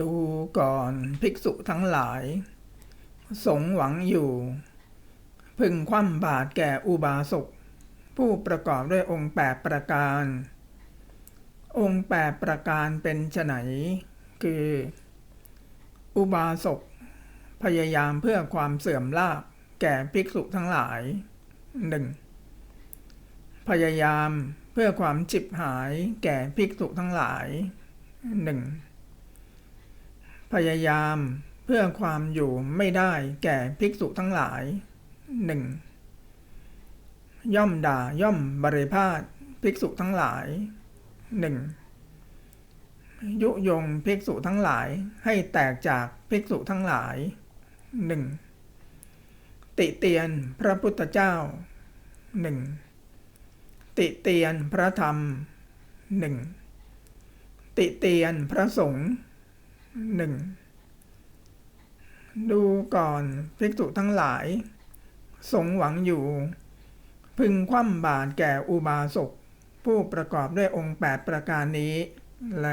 ดูก่อนภิกษุทั้งหลาย สงหวังอยู่ พึงคว่ำบาตรแก่อุบาสกผู้ประกอบด้วยองค์แปดประการ องค์แปดประการเป็นไฉนคือ อุบาสกพยายามเพื่อความเสื่อมลาภแก่ภิกษุทั้งหลายหนึ่งพยายามเพื่อความจิบหายแก่ภิกษุทั้งหลายหนึ่ง พยายามเพื่อความอยู่ไม่ได้แก่ภิกษุทั้งหลายหนึ่งย่อมด่าย่อมบริพาทภิกษุทั้งหลายหนึ่งยุยงภิกษุทั้งหลายให้แตกจากภิกษุทั้งหลายหนึ่งติเตียนพระพุทธเจ้าหนึ่งติเตียนพระธรรมหนึ่งติเตียนพระสงฆ์ หนึ่งดูก่อนภิกษุทั้งหลาย สงหวังอยู่ พึงคว่ำบาตรแก่อุบาสกผู้ประกอบด้วยองค์แปดประการนี้ แล